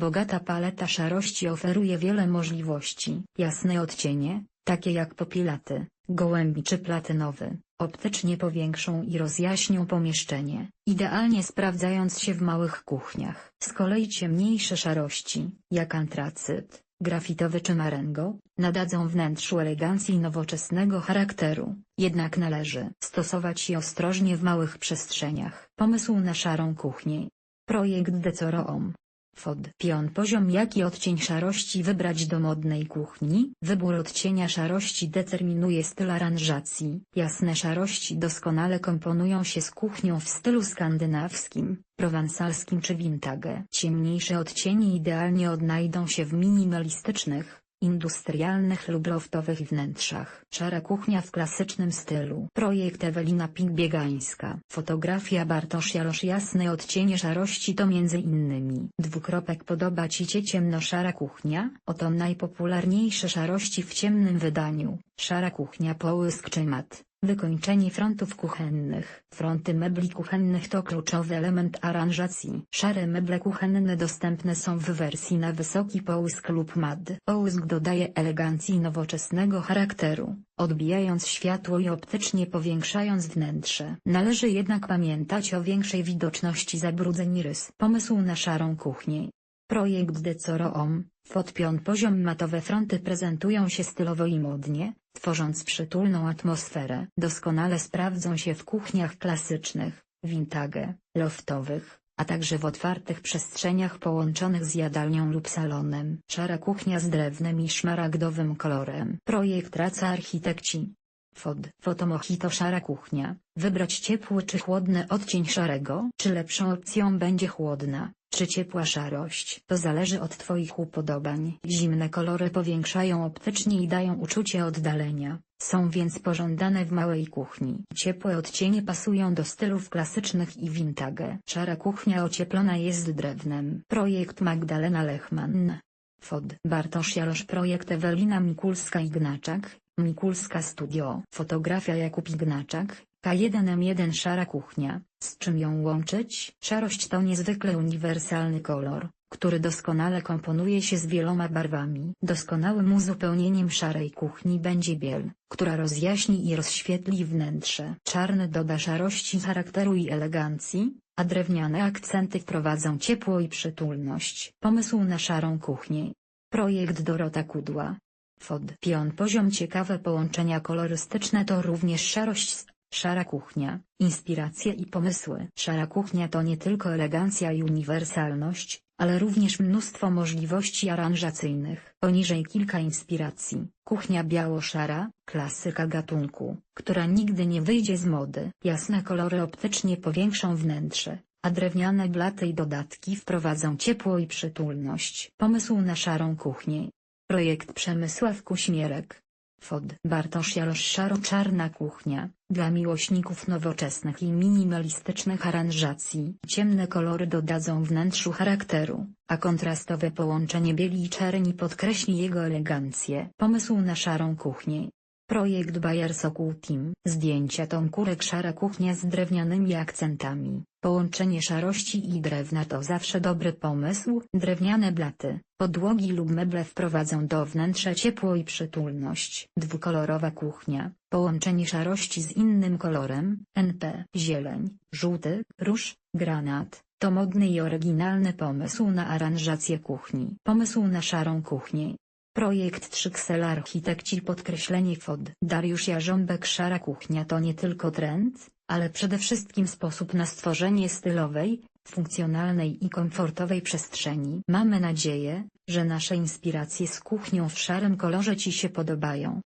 Bogata paleta szarości oferuje wiele możliwości. Jasne odcienie, takie jak popielaty, gołębi czy platynowy, optycznie powiększą i rozjaśnią pomieszczenie, idealnie sprawdzając się w małych kuchniach. Z kolei ciemniejsze szarości, jak antracyt, grafitowy czy marengo, nadadzą wnętrzu elegancji nowoczesnego charakteru, jednak należy stosować je ostrożnie w małych przestrzeniach. Pomysł na szarą kuchnię. Projekt Decoroom. Fod. Pion poziom jaki odcień szarości wybrać do modnej kuchni? Wybór odcienia szarości determinuje styl aranżacji. Jasne szarości doskonale komponują się z kuchnią w stylu skandynawskim, prowansalskim czy vintage. Ciemniejsze odcienie idealnie odnajdą się w minimalistycznych, industrialnych lub loftowych wnętrzach. Szara kuchnia w klasycznym stylu. Projekt Ewelina Pink-Biegańska. Fotografia Bartosz Jarosz Jasne odcienie szarości to między innymi. Dwukropek podoba Ci się ciemnoszara kuchnia? Oto najpopularniejsze szarości w ciemnym wydaniu. Szara kuchnia połysk czy mat. Wykończenie frontów kuchennych. Fronty mebli kuchennych to kluczowy element aranżacji. Szare meble kuchenne dostępne są w wersji na wysoki połysk lub mat. Połysk dodaje elegancji nowoczesnego charakteru, odbijając światło i optycznie powiększając wnętrze. Należy jednak pamiętać o większej widoczności zabrudzeń rys. Pomysł na szarą kuchnię. Projekt Decoroom, Fotpion poziom matowe fronty prezentują się stylowo i modnie, tworząc przytulną atmosferę. Doskonale sprawdzą się w kuchniach klasycznych, vintage, loftowych, a także w otwartych przestrzeniach połączonych z jadalnią lub salonem. Szara kuchnia z drewnem i szmaragdowym kolorem. Projekt Raca Architekci. Fod. Fotomochito szara kuchnia. Wybrać ciepły czy chłodny odcień szarego? Czy lepszą opcją będzie chłodna, czy ciepła szarość? To zależy od Twoich upodobań. Zimne kolory powiększają optycznie i dają uczucie oddalenia, są więc pożądane w małej kuchni. Ciepłe odcienie pasują do stylów klasycznych i vintage. Szara kuchnia ocieplona jest drewnem. Projekt Magdalena Lechman. Fod. Bartosz Jarosz Projekt Ewelina Mikulska-Ignaczak, Mikulska Studio. Fotografia Jakub Ignaczak, K1M1 Szara kuchnia, z czym ją łączyć? Szarość to niezwykle uniwersalny kolor, który doskonale komponuje się z wieloma barwami. Doskonałym uzupełnieniem szarej kuchni będzie biel, która rozjaśni i rozświetli wnętrze. Czarny doda szarości charakteru i elegancji, a drewniane akcenty wprowadzą ciepło i przytulność. Pomysł na szarą kuchnię. Projekt Dorota Kudła. Fod. Pion poziom ciekawe połączenia kolorystyczne to również szarość z Szara kuchnia, inspiracje i pomysły. Szara kuchnia to nie tylko elegancja i uniwersalność, ale również mnóstwo możliwości aranżacyjnych. Poniżej kilka inspiracji. Kuchnia biało-szara, klasyka gatunku, która nigdy nie wyjdzie z mody. Jasne kolory optycznie powiększą wnętrze, a drewniane blaty i dodatki wprowadzą ciepło i przytulność. Pomysł na szarą kuchnię. Projekt Przemysław Kuśmierek. Fod. Bartosz Jarosz Szaro-czarna kuchnia, dla miłośników nowoczesnych i minimalistycznych aranżacji. Ciemne kolory dodadzą wnętrzu charakteru, a kontrastowe połączenie bieli i czerni podkreśli jego elegancję. Pomysł na szarą kuchnię. Projekt Bayer Sokół Team. Zdjęcia Tomkurek Szara kuchnia z drewnianymi akcentami. Połączenie szarości i drewna to zawsze dobry pomysł. Drewniane blaty, podłogi lub meble wprowadzą do wnętrza ciepło i przytulność. Dwukolorowa kuchnia, połączenie szarości z innym kolorem, NP, zieleń, żółty, róż, granat, to modny i oryginalny pomysł na aranżację kuchni. Pomysł na szarą kuchnię. Projekt 3XL Architekci podkreślenie FOD. Dariusz Jarząbek Szara kuchnia to nie tylko trend, ale przede wszystkim sposób na stworzenie stylowej, funkcjonalnej i komfortowej przestrzeni. Mamy nadzieję, że nasze inspiracje z kuchnią w szarym kolorze Ci się podobają.